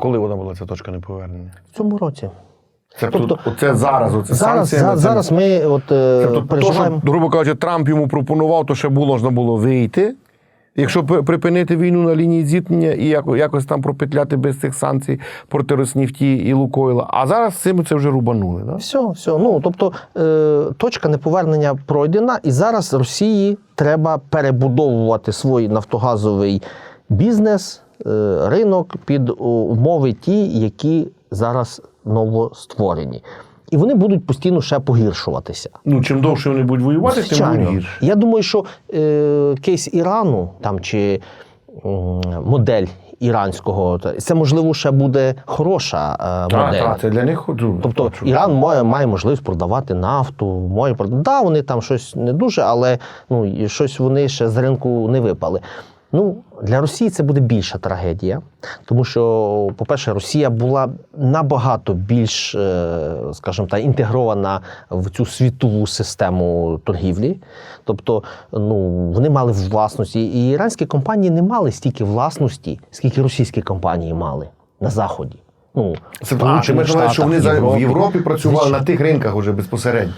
коли вона була ця точка неповернення? В цьому році. Це Тобто- оце зараз, оце Зараз, санкція. за- зараз ми от, е, Тобто, то, що, грубо кажучи, Трамп йому пропонував, то ще було, можна було вийти. Якщо припинити війну на лінії зіткнення і якось там пропетляти без цих санкцій проти Роснефті і Лукойла. А зараз цим це вже рубанули. Да? Все, все. Ну тобто е, точка неповернення пройдена, і зараз Росії треба перебудовувати свій нафтогазовий бізнес, е, ринок під умови ті, які зараз новостворені. І вони будуть постійно ще погіршуватися. Ну, чим довше вони будуть воювати, тим буде гірше. Я думаю, що е, кейс Ірану там чи м, модель іранського, це можливо ще буде хороша е, модель. так, це для них ну, Тобто точно. Іран має, має можливість продавати нафту, має продавати. Да, вони там щось не дуже, але ну, щось вони ще з ринку не випали. Ну, для Росії це буде більша трагедія, тому що, по-перше, Росія була набагато більш, е, скажімо так, інтегрована в цю світову систему торгівлі. Тобто, ну, вони мали власності, і іранські компанії не мали стільки власності, скільки російські компанії мали на Заході. Ну, Це, а, ти маєш що вони в Європі. Європі працювали Звичайно. на тих ринках уже безпосередньо.